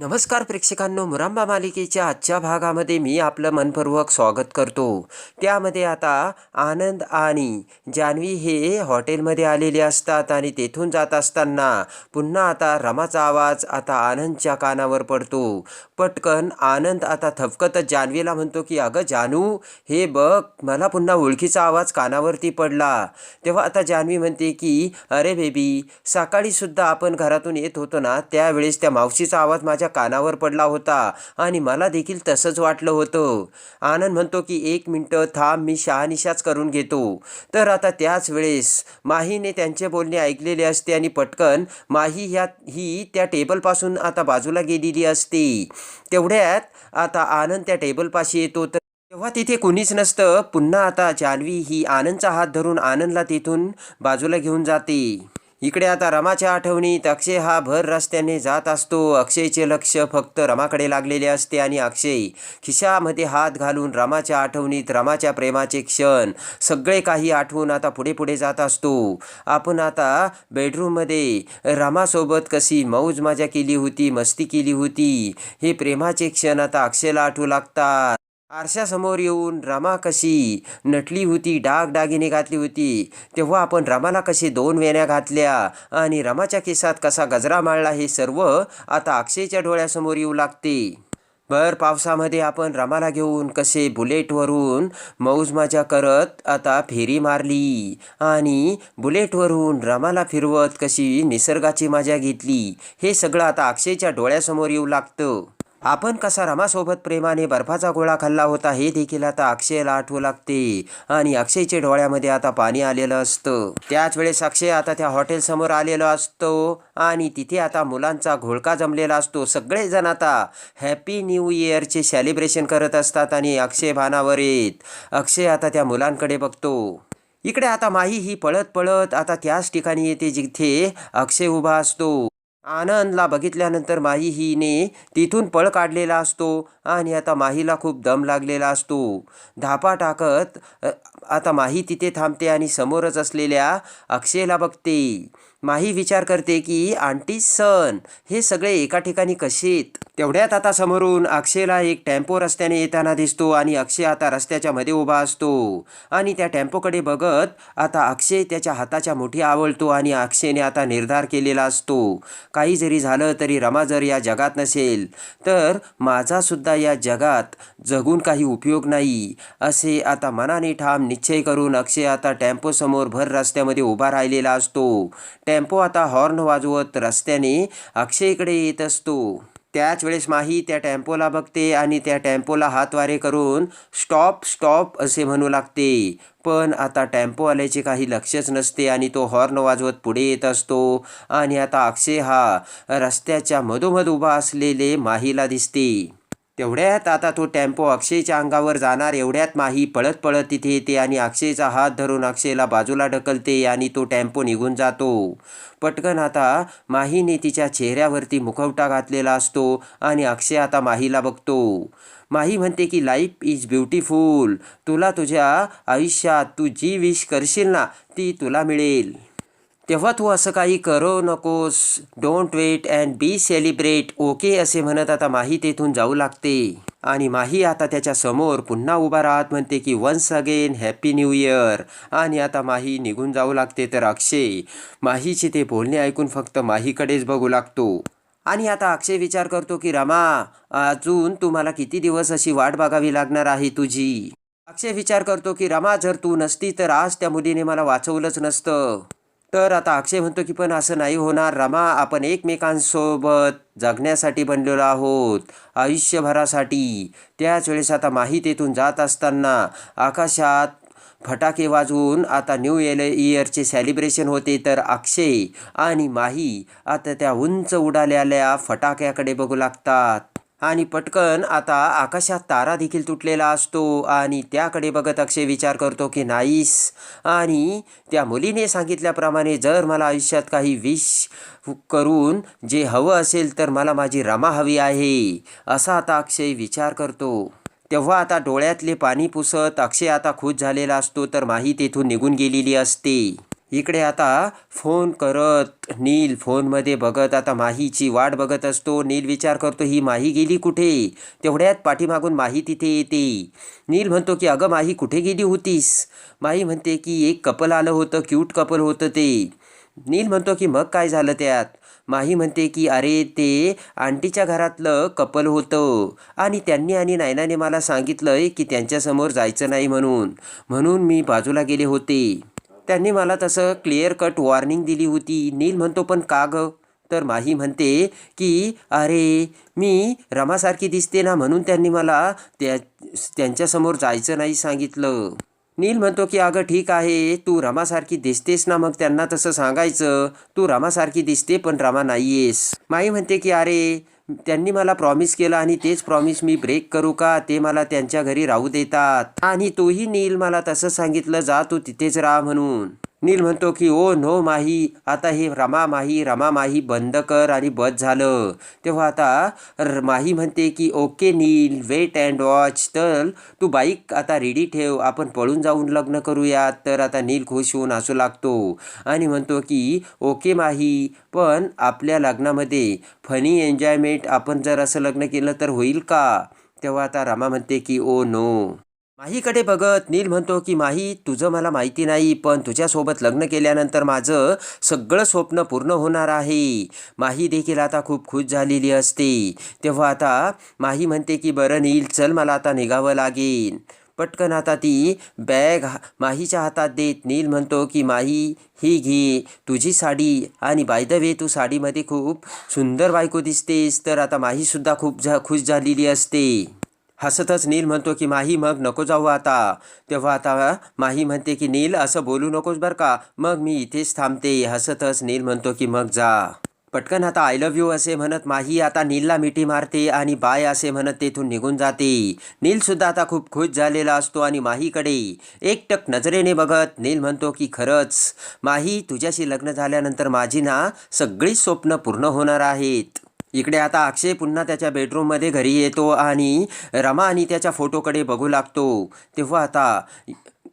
नमस्कार प्रेक्षकांनो मुरांबा मालिकेच्या आजच्या भागामध्ये मी आपलं मनपूर्वक स्वागत करतो. त्यामध्ये आता आनंद आणि जान्हवी हे हॉटेलमध्ये आलेले असतात आणि तेथून जात असताना पुन्हा आता रमाचा आवाज आता आनंदच्या कानावर पडतो. पटकन आनंद आता थपकतच जान्हवीला म्हणतो की अगं जानू हे बघ मला पुन्हा ओळखीचा आवाज कानावरती पडला. तेव्हा आता जान्हवी म्हणते की अरे बेबी सकाळीसुद्धा आपण घरातून येत होतो ना त्यावेळेस त्या मावशीचा आवाज माझ्या कानावर पडला होता आणि मला देखील तसंच वाटलं होतं. आनंद म्हणतो की एक मिनटं थांब मी शहानिशाच करून घेतो. तर आता त्याच वेळेस माहीने त्यांचे बोलणे ऐकलेले असते आणि पटकन माही ह्या ही त्या टेबलपासून आता बाजूला गेलेली असते. तेवढ्यात आता आनंद त्या टेबलपाशी येतो. तर तेव्हा तिथे कुणीच नसतं. पुन्हा आता जान्हवी ही आनंदचा हात धरून आनंदला तिथून बाजूला घेऊन जाते. इकडे आता रमाच्या आठवणीत अक्षय हा भर रस्त्याने जात असतो. अक्षयचे लक्ष फक्त रमाकडे लागलेले असते आणि अक्षय खिशामध्ये हात घालून रमाच्या आठवणीत रमाच्या प्रेमाचे क्षण सगळे काही आठवून आता पुढे पुढे जात असतो. आपण आता बेडरूममध्ये रमासोबत कशी मौज मजा केली होती मस्ती केली होती हे प्रेमाचे क्षण आता अक्षयला आठवू लागतात. आरशासमोर येऊन रमा कशी नटली होती डागदागिने घातली होती तेव्हा आपण रमाला कशी दोन वेण्या घातल्या आणि रमाच्या केसात कसा गजरा माळला हे सर्व आता अक्षयच्या डोळ्यासमोर येऊ लागते. भर पावसामध्ये आपण रमाला घेऊन कसे बुलेटवरून मौज मजा करत आता फेरी मारली आणि बुलेटवरून रमाला फिरवत कशी निसर्गाची मजा घेतली हे सगळं आता अक्षयच्या डोळ्यासमोर येऊ लागतं. आपण कसा रमासोबत प्रेमाने बर्फाचा गोळा खाल्ला होता हे देखील आता अक्षयला आठवू लागते. आणि अक्षयच्या डोळ्यामध्ये आता पाणी आलेलं असतं. त्याच वेळेस अक्षय आता त्या हॉटेलसमोर आलेलो असतो आणि तिथे आता मुलांचा घोळका जमलेला असतो. सगळेजण आता हॅपी न्यू इयरचे सेलिब्रेशन करत असतात आणि अक्षय भानावर येत. अक्षय आता त्या मुलांकडे बघतो. इकडे आता माही ही पळत पळत आता त्याच ठिकाणी येते जिथे अक्षय उभा असतो. आनंदला बघितल्यानंतर माही हिने तिथून पळ काढलेला असतो आणि आता माहीला खूप दम लागलेला असतो. धापा टाकत आता माही तिथे थांबते आणि समोरच असलेल्या अक्षयला बघते. माही विचार करते की आंटी सन हे सगळे एका ठिकाणी कशीत? तेवढ्यात आता समोरून अक्षयला एक टेम्पो रस्त्याने येताना दिसतो आणि अक्षय आता रस्त्याच्या मध्ये उभा असतो. आणि त्या टेम्पोकडे बघत आता अक्षय त्याच्या हाताच्या मुठी आवळतो आणि अक्षयने आता निर्धार केलेला असतो. काही जरी झालं तरी रमा जर या जगात नसेल तर माझासुद्धा या जगात जगून काही उपयोग नाही असे आता मनाने ठाम निश्चय करून अक्षय आता टेम्पो समोर भर रस्त्यामध्ये उभा राहिलेला असतो. टेम्पो आता हॉर्न वाजवत रस्त्याने अक्षयकडे येत असतो. त्याच वेळेस माही त्या टेम्पोला बघते आणि त्या टेम्पोला हातवारे करून स्टॉप स्टॉप असे म्हणू लागते. पण आता टेम्पो आल्याचे काही लक्षच नसते आणि तो हॉर्न वाजवत पुढे येत असतो. आणि आता अक्षय हा रस्त्याच्या मधोमध उभा असलेले माहीला दिसते. तेवढ्यात आता तो टेम्पो अक्षयच्या अंगावर जाणार एवढ्यात माही पळत पळत तिथे येते आणि अक्षयचा हात धरून अक्षयला बाजूला ढकलते आणि तो टेम्पो निघून जातो. पटकन आता माहीने तिच्या चेहऱ्यावरती मुखवटा घातलेला असतो आणि अक्षय आता माहीला बघतो. माही म्हणते की लाईफ इज ब्युटिफुल तुला तुझ्या आयुष्यात तू जी विश करशील ना ती तुला मिळेल. तेव्हा तू असं काही करू नकोस. Don't wait and be celebrate okay असे म्हणत आता माही तेथून जाऊ लागते. आणि माही आता त्याच्यासमोर पुन्हा उभा राहत म्हणते की once again happy new year आणि आता माही निघून जाऊ लागते तर अक्षय माहीचे ते बोलणे ऐकून फक्त माहीकडेच बघू लागतो. आणि आता अक्षय विचार करतो की रमा अजून तुम्हाला किती दिवस अशी वाट बघावी लागणार आहे तुझी? अक्षय विचार करतो की रमा जर तू नसती तर आज त्या मुलीने मला वाचवलंच नसतं. तर आता अक्षय म्हणतो की पण असं नाही होणार. रमा आपण एकमेकांसोबत जगण्यासाठी बनलेलो आहोत आयुष्यभरासाठी. त्याच वेळेस आता माही तेथून जात असताना आकाशात फटाके वाजवून आता न्यू इयर इयरचे सेलिब्रेशन होते. तर अक्षय आणि माही आता त्या उंच उडालेल्या फटाक्याकडे बघू लागतात. आणि पटकन आता आकाशात तारा देखील तुटलेला असतो आणि त्याकडे बघत अक्षय विचार करतो की नाहीस. आणि त्या मुलीने सांगितल्याप्रमाणे जर मला आयुष्यात काही विश करून जे हवं असेल तर मला माझी रमा हवी आहे असा आता अक्षय विचार करतो. तेव्हा आता डोळ्यातले पाणी पुसत अक्षय आता खुश झालेला असतो तर माही तेथून निघून गेलेली असते. इकडे आता फोन करत नील फोनमध्ये बघत आता माहीची वाट बघत असतो. नील विचार करतो ही माही गेली कुठे? तेवढ्यात पाठीमागून माही तिथे येते. नील म्हणतो की अगं माही कुठे गेली होतीस? माही म्हणते की एक कपल आलं होतं क्यूट कपल होतं ते. नील म्हणतो की मग काय झालं त्यात? माही म्हणते की अरे ते आंटीच्या घरातलं कपल होतं आणि त्यांनी आणि नायनाने मला सांगितलं की त्यांच्यासमोर जायचं नाही म्हणून. म्हणून मी बाजूला गेले होते. त्यांनी मला तसं क्लिअर कट वॉर्निंग दिली होती. नील म्हणतो पण का ग? तर माही म्हणते की अरे मी रमासारखी दिसते ना म्हणून त्यांनी मला त्या त्यांच्यासमोर जायचं नाही सांगितलं. नील म्हणतो की अगं ठीक आहे तू रमासारखी दिसतेस ना मग त्यांना तसं सांगायचं तू रमासारखी दिसते पण रमा नाहीयेस. माई म्हणते की अरे त्यांनी मला प्रॉमिस केलं आणि तेच प्रॉमिस मी ब्रेक करू का? ते मला त्यांच्या घरी राहू देतात. आणि तोही नील मला तसं सांगितलं जा तू तिथेच राहा म्हणून. नील म्हणतो की ओ नो माही आता हे रमा माही रमा माही बंद कर आणि बस झालं. तेव्हा आता र- माही म्हणते की okay Neel wait and watch तर तू बाईक आता रेडी ठेव आपण पळून जाऊन लग्न करूयात. तर आता नील खुश होऊन हसू लागतो आणि म्हणतो की ओके माही पण आपल्या लग्नामध्ये फनी एन्जॉयमेंट आपण जर असं लग्न केलं तर होईल का? तेव्हा आता रमा म्हणते की ओ नो. माहीकडे बघत नील म्हणतो की माही तुझं मला माहिती नाही पण तुझ्यासोबत लग्न केल्यानंतर माझं सगळं स्वप्न पूर्ण होणार आहे. माही देखील आता खूप खुश झालेली असते. तेव्हा आता माही म्हणते की बरं नील चल मला आता निघावं लागेल. पटकन आता ती बॅग हा- माहीच्या हातात देत नील म्हणतो की माही ही घे तुझी साडी. आणि बाय द वे तू साडीमध्ये खूप सुंदर बायको दिसतेस. तर आता माहीसुद्धा खूप झा खुश झालेली असते. हसतच नील म्हणतो की माही मग नको जाऊ आता. तेव्हा आता माही म्हणते की नील असं बोलू नकोस बरं का? मग मी इथेच थांबते. हसतच नील म्हणतो की मग जा. पटकन आता आय लव्ह यू असे म्हणत माही आता नीलला मिठी मारते आणि बाय असे म्हणत तेथून निघून जाते. नीलसुद्धा आता खूप खुश झालेला असतो आणि माहीकडे एकटक नजरेने बघत नील म्हणतो की खरंच माही तुझ्याशी लग्न झाल्यानंतर माझी ना सगळी स्वप्न पूर्ण होणार आहेत. इकडे आता अक्षय पुन्हा त्याच्या बेडरूममध्ये घरी येतो आणि रमा आणि त्याच्या फोटोकडे बघू लागतो. तेव्हा आता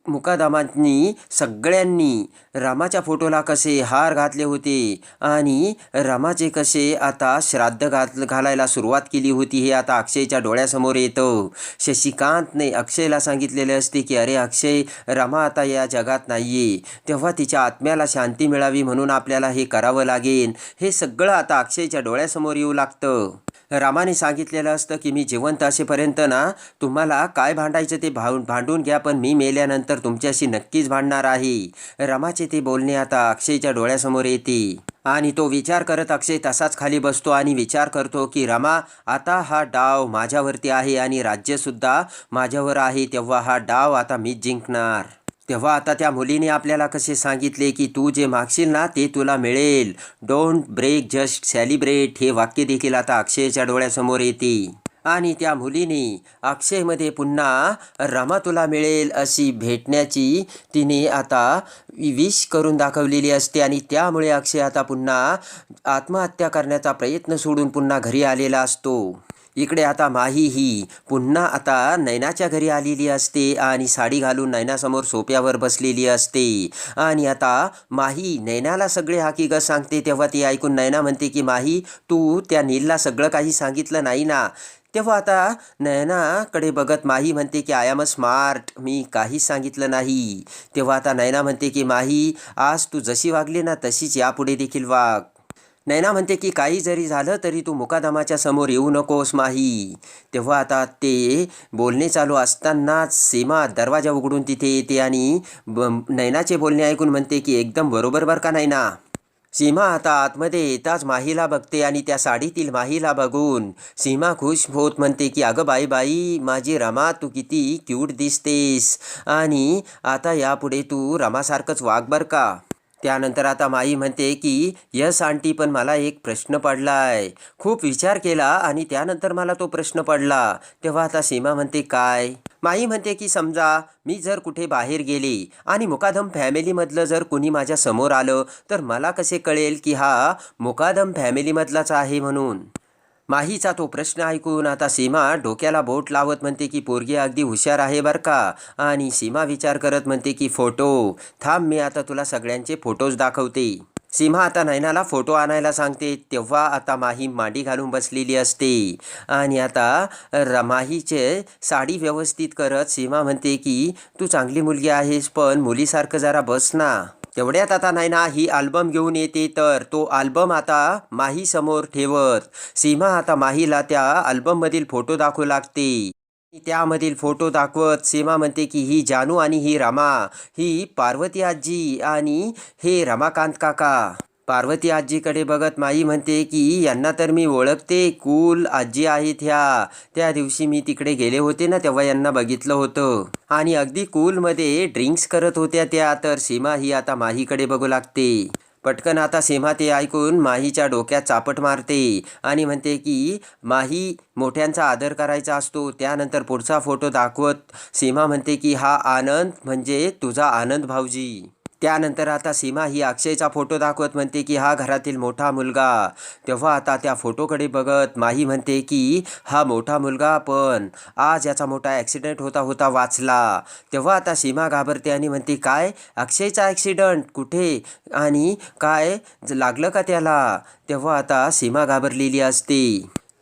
मुकादमांनी सगळ्यांनी रामाच्या फोटोला कसे हार घातले होते आणि रामाचे कसे आता श्राद्ध घात घालायला सुरुवात केली होती हे आता अक्षयच्या डोळ्यासमोर येतं. शशिकांतने अक्षयला सांगितलेले असते की अरे अक्षय रामा आता या जगात नाहीये. तेव्हा तिच्या आत्म्याला शांती मिळावी म्हणून आपल्याला हे करावं लागेल. हे सगळं आता अक्षयच्या डोळ्यासमोर येऊ लागतं. रामाने सांगितलेलं असतं की मी जिवंत असेपर्यंत ना तुम्हाला काय भांडायचं ते भाव भांडून घ्या पण मी मेल्यानंतर तुमच्याशी नक्कीच भांडणार आहे. रमाचे ते बोलणे आता अक्षयच्या डोळ्यासमोर येते. आणि तो विचार करत अक्षय तसाच खाली बसतो आणि विचार करतो की रमा आता हा डाव माझ्यावरती आहे आणि राज्यसुद्धा माझ्यावर आहे तेव्हा हा डाव आता मीच जिंकणार. तेव्हा आता त्या मुलीने आपल्याला कसे सांगितले की तू जे मागशील ना ते तुला मिळेल. डोंट ब्रेक जस्ट सेलिब्रेट हे वाक्य देखील आता अक्षयच्या डोळ्यासमोर येते. आणि त्या मुलीने अक्षयमध्ये पुन्हा रमा तुला मिळेल अशी भेटण्याची तिने आता विश करून दाखवलेली असते आणि त्यामुळे अक्षय आता पुन्हा आत्महत्या करण्याचा प्रयत्न सोडून पुन्हा घरी आलेला असतो. इकडे आता माही ही. पुन्हा आता नैनाच्या घरी आलेली असते आणि साडी घालून नैनासमोर सोप्यावर बसलेली असते. आणि आता माही नैनाला सगळे हकीकत सांगते. तेव्हा ती ऐकून नैना म्हणते की माही तू त्या नीलला सगळं काही सांगितलं नाही ना? तेव्हा आता नयनाकडे बघत माही म्हणते की आय एम अ स्मार्ट. मी काहीच सांगितलं नाही. तेव्हा आता नयना म्हणते की माही आज तू जशी वागली ना तशीच यापुढे देखील वाग. नैना म्हणते की काही जरी झालं तरी तू मुकादमाच्या समोर येऊ नकोस माही. तेव्हा आता ते बोलणे चालू असतानाच सीमा दरवाजा उघडून तिथे येते आणि ब नैनाचे बोलणे ऐकून म्हणते की एकदम बरोबर बरं का नैना? सीमा आता आतमध्ये येताच माहीला बघते आणि त्या साडीतील माहीला बघून सीमा खुश होत म्हणते की अगं बाई बाई माझी रमा तू किती क्यूट दिसतेस आणि आता यापुढे तू रमासारखंच वाघ बर का. त्यानंतर आता माई म्हणते की यस आंटी पण मला एक प्रश्न पडला आहे. खूप विचार केला आणि त्यानंतर मला तो प्रश्न पडला. तेव्हा आता सीमा म्हणते काय? माई म्हणते की समजा मी जर कुठे बाहेर गेले आणि मुकादम फॅमिलीमधलं जर कुणी माझ्यासमोर आलं तर मला कसे कळेल की हा मुकादम फॅमिलीमधलाच आहे म्हणून? माहीचा तो प्रश्न ऐकून आता सीमा डोक्याला बोट लावत म्हणते की पोरगी अगदी हुशार आहे बरं का? आणि सीमा विचार करत म्हणते की फोटो थांब मी आता तुला सगळ्यांचे फोटोज दाखवते. सीमा आता नैनाला फोटो आणायला सांगते. तेव्हा आता माही मांडी घालून बसलेली असते. आणि आता र माहीचे साडी व्यवस्थित करत सीमा म्हणते की तू चांगली मुलगी आहेस पण मुलीसारखं जरा बस ना. तेवढ्यात आता नाही ना ही आल्बम घेऊन येते तर तो आल्बम आता माही समोर ठेवत. सीमा आता माहीला त्या आल्बममधील फोटो दाखवू लागते. त्यामधील फोटो दाखवत सीमा म्हणते की ही जानू आणि ही रमा. ही पार्वती आजी आणि हे रमाकांत काका. पार्वती आजीकडे बघत माई म्हणते की यांना तर मी ओळखते. कूल आजी आहेत ह्या. त्या दिवशी मी तिकडे गेले होते ना तेव्हा यांना बघितलं होतं. आणि अगदी कूलमध्ये ड्रिंक्स करत होत्या त्या. तर सीमा ही आता माहीकडे बघू लागते. पटकन आता सीमा ते ऐकून माहीच्या डोक्यात चापट मारते आणि म्हणते की माही मोठ्यांचा आदर करायचा असतो. त्यानंतर पुढचा फोटो दाखवत. सीमा म्हणते की हा आनंद म्हणजे तुझा आनंद भाऊजी. त्यानंतर आता सीमा ही अक्षयचा फोटो दाखवत म्हणते की हा घरातील मोठा मुलगा. तेव्हा आता त्या फोटोकडे बघत माही म्हणते की हा मोठा मुलगा पण. आज याचा मोठा ॲक्सिडेंट होता होता वाचला. तेव्हा आता सीमा घाबरते आणि म्हणते काय? अक्षयचा ॲक्सिडंट कुठे? आणि काय? लागलं का त्याला? तेव्हा आता सीमा घाबरलेली असते.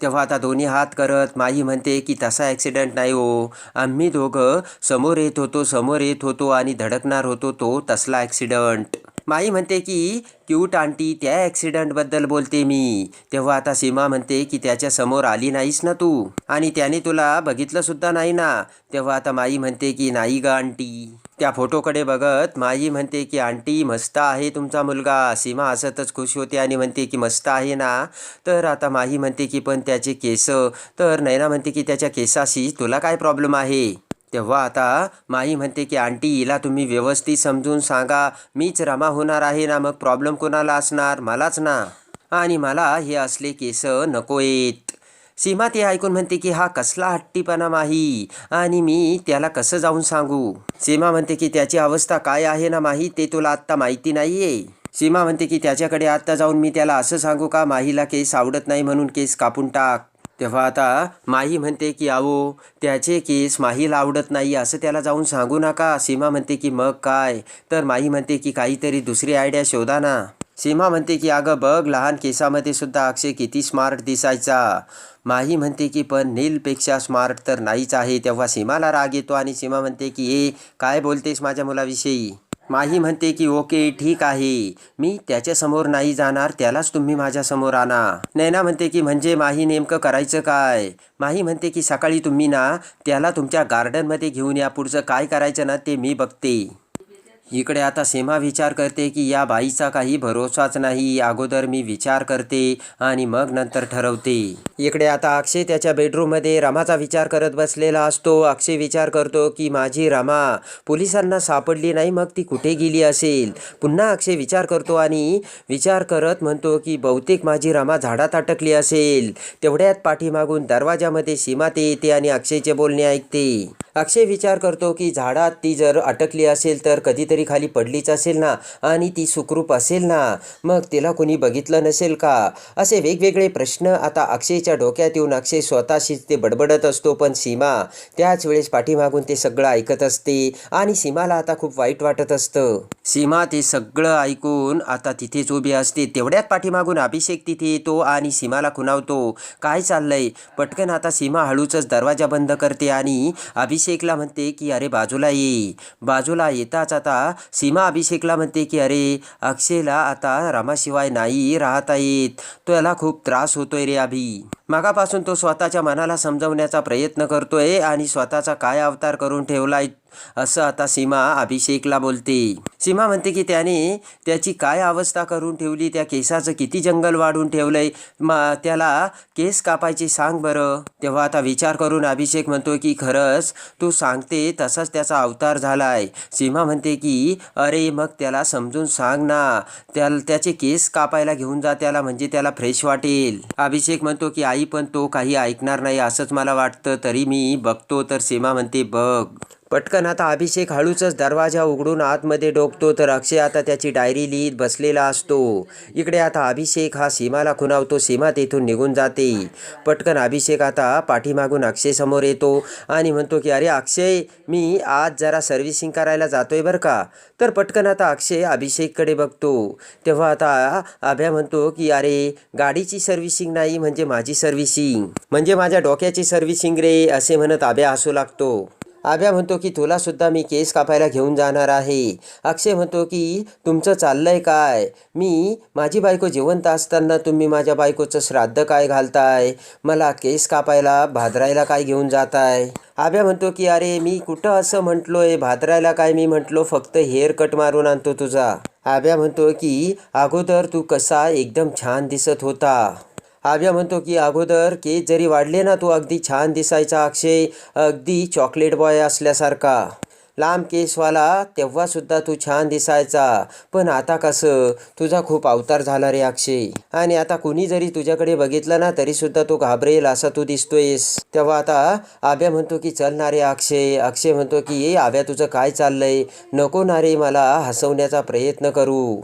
तेव्हा आता दोन्ही हात करत माई म्हणते की तसा ॲक्सिडेंट नाही हो. आम्ही दोघं समोर येत होतो समोर येत होतो आणि धडकणार होतो तो तसला ॲक्सिडंट माई म्हणते की क्यूट आंटी त्या ॲक्सिडंटबद्दल बोलते मी. तेव्हा आता सीमा म्हणते की त्याच्यासमोर आली नाहीस ना तू. आणि त्याने तुला बघितलंसुद्धा नाही ना. तेव्हा आता माई म्हणते की नाही ग आंटी. त्या फोटोकडे बघत माई म्हणते की आंटी मस्त आहे तुमचा मुलगा. सीमा असतच खुश होते आणि म्हणते की मस्त आहे ना? तर आता माही म्हणते की पण त्याचे केस. तर नैना म्हणते की त्याच्या केसाशी तुला काय प्रॉब्लेम आहे? तेव्हा आता माई म्हणते की आंटी हिला तुम्ही व्यवस्थित समजून सांगा. मीच रमा होणार आहे ना? मग प्रॉब्लेम कोणाला असणार? मलाच ना. आणि मला हे असले केस नको येत. सीमा ते ऐकून म्हणते की हा कसला हट्टीपणा माही आणि मी त्याला कसं जाऊन सांगू? सीमा म्हणते की त्याची अवस्था काय आहे ना माही ते तुला आत्ता माहिती नाहीये. सीमा म्हणते की त्याच्याकडे आत्ता जाऊन मी त्याला असं सांगू का माहीला केस आवडत नाही म्हणून केस कापून टाक. तेव्हा आता माही म्हणते की आवो त्याचे केस माहीला आवडत नाही असं त्याला जाऊन सांगू नका. सीमा म्हणते की मग काय? तर माही म्हणते की काहीतरी दुसरी आयडिया शोधा ना. सीमा म्हणते की अगं बघ लहान केसामध्ये सुद्धा अक्षय किती स्मार्ट दिसायचा. माही म्हणते की पण नीलपेक्षा स्मार्ट तर नाहीच आहे. तेव्हा सीमाला राग येतो आणि सीमा म्हणते की ए काय बोलतेस माझ्या मुलाविषयी? माही म्हणते की ओके ठीक आहे. मी त्याच्यासमोर नाही जाणार त्यालाच तुम्ही माझ्यासमोर आणा. नैना म्हणते की म्हणजे माही नेमकं करायचं काय? माही म्हणते की सकाळी तुम्ही ना त्याला तुमच्या गार्डनमध्ये घेऊन या. पुढचं काय करायचं ना ते मी बघते. इकडे आता सीमा विचार करते की या बाईचा काही भरोसाच नाही. अगोदर मी विचार करते आणि मग नंतर ठरवते. इकडे आता अक्षय त्याच्या बेडरूममध्ये रमाचा विचार करत बसलेला असतो. अक्षय विचार करतो की माझी रमा पोलिसांना सापडली नाही मग ती कुठे गेली असेल? पुन्हा अक्षय विचार करतो आणि विचार करत म्हणतो की बहुतेक माझी रमा झाडात अटकली असेल. तेवढ्यात पाठीमागून दरवाजामध्ये सीमा ते येते आणि अक्षयचे बोलणे ऐकते. अक्षय विचार करतो की झाडात ती जर अटकली असेल तर कधीतरी खाली पडलीच असेल ना आणि ती सुखरूप असेल ना? मग तिला कोणी बघितलं नसेल का? असे वेगवेगळे प्रश्न आता अक्षयच्या डोक्यात येऊन अक्षय स्वतःशीच ते बडबडत असतो पण सीमा त्याच वेळेस पाठीमागून ते सगळं ऐकत असते आणि सीमाला आता खूप वाईट वाटत असतं. सीमा ते सगळं ऐकून आता तिथेच उभी असते. तेवढ्यात पाठीमागून अभिषेक तिथे येतो आणि सीमाला खुणावतो. काय चाललंय? पटकन आता सीमा हळूचच दरवाजा बंद करते आणि अभिषेकला म्हणते की अरे बाजूला ये. बाजूला येताच आता सीमा अभिषेकला म्हणते की अरे अक्षयला आता रमाशिवाय नाही राहता येत. त्याला खूप त्रास होतोय रे अभि. मागापासून तो स्वतःच्या मनाला समजवण्याचा प्रयत्न करतोय आणि स्वतःचा काय अवतार करून ठेवलाय असं आता सीमा अभिषेकला बोलते. सीमा म्हणते की त्याने त्याची काय अवस्था करून ठेवली? त्या केसाचं किती जंगल वाढून ठेवलंय? मा त्याला केस कापायचे सांग बरं. तेव्हा आता विचार करून अभिषेक म्हणतो की खरंच तू सांगते तसाच त्याचा अवतार झालाय. सीमा म्हणते की अरे मग त्याला समजून सांग ना. त्याला त्याचे केस कापायला घेऊन जा त्याला म्हणजे त्याला फ्रेश वाटेल. अभिषेक म्हणतो की आई पण तो काही ऐकणार नाही असंच मला वाटतं. तरी मी बघतो तर सीमा म्हणते बघ. पटकन आता अभिषेक हळूचच दरवाजा उघडून आतमध्ये डोकतो तर अक्षय आता त्याची डायरी लिहित बसलेला असतो. इकडे आता अभिषेक हा सीमाला खुणावतो सीमा तेथून निघून जाते. पटकन अभिषेक आता पाठीमागून अक्षय समोर येतो आणि म्हणतो की अरे अक्षय मी आज जरा सर्व्हिसिंग करायला जातोय बरं का? तर पटकन आता अक्षय अभिषेककडे बघतो. तेव्हा आता अभ्या म्हणतो की अरे गाडीची सर्व्हिसिंग नाही म्हणजे माझी सर्व्हिसिंग. म्हणजे माझ्या डोक्याची सर्व्हिसिंग रे असे म्हणत अभ्या हसू लागतो. आभ्या म्हणतो की तुलासुद्धा मी केस कापायला घेऊन जाणार आहे. अक्षय म्हणतो की तुमचं चाललंय काय? मी माझी बायको जिवंत असताना तुम्ही माझ्या बायकोचं श्राद्ध काय घालताय? मला केस कापायला भादरायला काय घेऊन जाताय? आभ्या म्हणतो की अरे मी कुठं असं म्हटलोय? भादरायला काय मी म्हटलो? फक्त हेअर कट मारून आणतो तुझा. आभ्या म्हणतो की अगोदर तू कसा एकदम छान दिसत होता. आभ्या म्हणतो की अगोदर केस जरी वाढले ना तो अगदी छान दिसायचा अक्षय. अगदी चॉकलेट बॉय असल्यासारखा. लांब केसवाला तेव्हासुद्धा तू छान दिसायचा. पण आता कसं? तुझा खूप अवतार झाला रे अक्षय. आणि आता कुणी जरी तुझ्याकडे बघितलं ना तरीसुद्धा तू घाबरेल असा तू दिसतोयस. तेव्हा आता आभ्या म्हणतो की चल ना रे अक्षय. अक्षय म्हणतो की ये आभ्या तुझं काय चाललंय? नको ना रे मला हसवण्याचा प्रयत्न करू.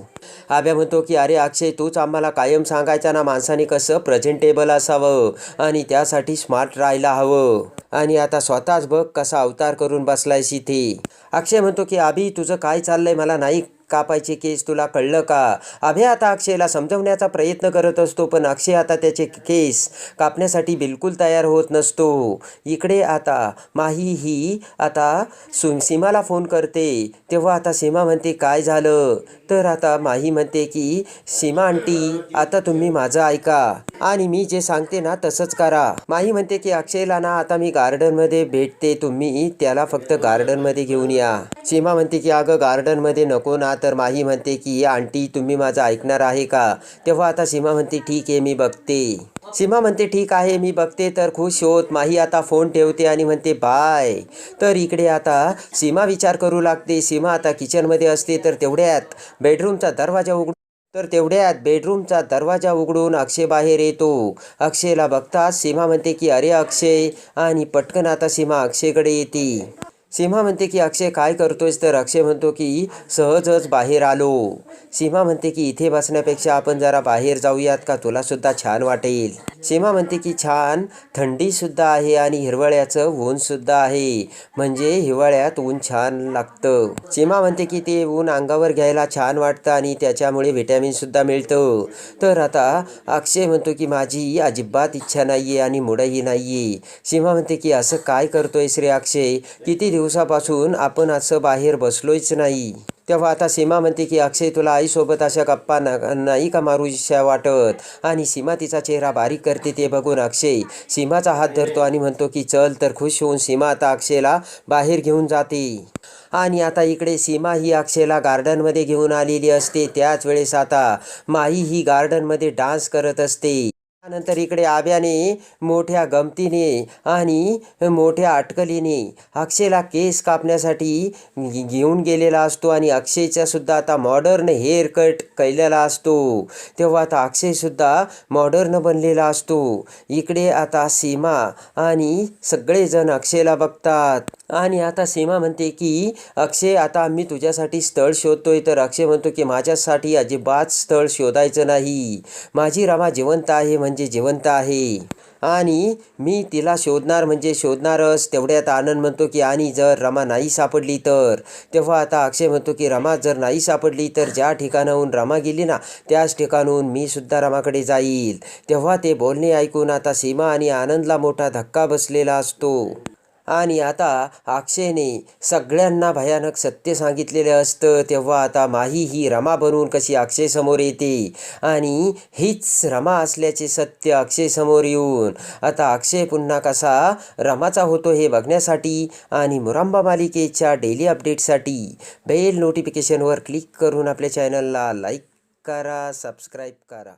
आभ्या म्हणतो की अरे अक्षय तूच आम्हाला कायम सांगायचा ना माणसाने कसं प्रेझेंटेबल असावं आणि त्यासाठी स्मार्ट राहायला हवं. आणि आता स्वतःच बघ कसा अवतार करून बसलायस इथे. अक्षय म्हणतो की अभि तुझं काय चाललंय? मला नाही कापायचे केस. तुला कळलं का? अभय आता अक्षयला समजवण्याचा प्रयत्न करत असतो पण अक्षय आता त्याचे केस कापण्यासाठी बिलकुल तयार होत नसतो. इकडे आता माही ही आता सु सीमाला फोन करते. तेव्हा आता सीमा म्हणते काय झालं? तर आता माही म्हणते की सीमा आंटी आता तुम्ही माझं ऐका. आणि मी जे सांगते ना तसंच करा. माही म्हणते की अक्षयला ना आता मी गार्डनमध्ये भेटते तुम्ही. त्याला फक्त गार्डनमध्ये घेऊन या. सीमा म्हणते की अगं गार्डनमध्ये नको ना. तर माही म्हणते की आंटी तुम्ही माझं ऐकणार आहे का? तेव्हा आता सीमा म्हणते ठीक आहे मी बघते. सीमा म्हणते ठीक आहे मी बघते तर खुश होत. माही आता फोन ठेवते आणि म्हणते बाय. तर इकडे आता सीमा विचार करू लागते. सीमा आता किचनमध्ये असते तर तेवढ्यात बेडरूमचा दरवाजा उघड तर तेवढ्यात बेडरूमचा दरवाजा उघडून अक्षय बाहेर येतो. अक्षयला बघताच सीमा म्हणते की अरे अक्षय आणि पटकन आता सीमा अक्षयकडे येते. सीमा म्हणते की अक्षय काय करतोयस? तर अक्षय म्हणतो की सहजच बाहेर आलो. सीमा म्हणते की इथे बसण्यापेक्षा आपण जरा बाहेर जाऊयात का? तुला सुद्धा छान वाटेल. सीमा म्हणते की छान थंडीसुद्धा आहे आणि हिरवळ्याचं ऊनसुद्धा आहे. म्हणजे हिवाळ्यात ऊन छान लागतं. सीमा म्हणते की ते ऊन अंगावर घ्यायला छान वाटतं आणि त्याच्यामुळे व्हिटॅमिनसुद्धा मिळतं. तर आता अक्षय म्हणतो की माझी अजिबात इच्छा नाही आहे आणि मुडही नाही आहे सीमा म्हणते की असं काय करतोयस रे अक्षय? किती दिवसापासून आपण असं बाहेर बसलोयच नाही. तेव्हा आता सीमा म्हणते की अक्षय तुला आईसोबत अशा गप्पा न नाही का मारूशा वाटत? आणि सीमा तिचा चेहरा बारीक करते ते बघून अक्षय सीमाचा हात धरतो आणि म्हणतो की चल तर खुश होऊन सीमा आता अक्षयला बाहेर घेऊन जाते. आणि आता इकडे सीमा ही अक्षयला गार्डनमध्ये घेऊन आलेली असते. त्याच वेळेस आता माई ही गार्डनमध्ये डान्स करत असते. त्यानंतर इकडे आब्याने मोठ्या गमतीने आणि मोठ्या अटकलीने अक्षयला केस कापण्यासाठी घेऊन गेलेला असतो आणि अक्षयचा सुद्धा आता मॉडर्न हेअर कट केलेला असतो. तेव्हा आता अक्षयसुद्धा मॉडर्न बनलेला असतो. इकडे आता सीमा आणि सगळेजण अक्षयला बघतात. आणि आता सीमा म्हणते की अक्षय आता मी तुझ्यासाठी स्थळ शोधतोय. तर अक्षय म्हणतो की माझ्यासाठी अजिबात स्थळ शोधायचं नाही. माझी रमा जिवंत आहे म्हणजे म्हणजे जिवंत आहे. आणि मी तिला शोधणार म्हणजे शोधणारच. तेवढ्यात आनंद म्हणतो की आणि जर रमा नाही सापडली तर? तेव्हा आता अक्षय म्हणतो की रमा जर नाही सापडली तर ज्या ठिकाणाहून रमा गेली ना त्याच ठिकाणहून मी सुद्धा रमाकडे जाईल. तेव्हा ते बोलणे ऐकून आता सीमा आणि आनंदला मोठा धक्का बसलेला असतो. आणि आता अक्षयने सगळ्यांना भयानक सत्य सांगितलेले असतं तेव्हा आता माही ही रमा बनून कशी अक्षय समोर येते. आणि हीच रमा असल्याचे सत्य अक्षय समोर येऊन आता अक्षय पुन्हा कसा रमाचा होतो हे बघण्यासाठी आणि मुरांबा मालिकेच्या डेली अपडेटसाठी बेल नोटिफिकेशनवर क्लिक करून आपल्या चॅनलला लाईक करा सबस्क्राईब करा.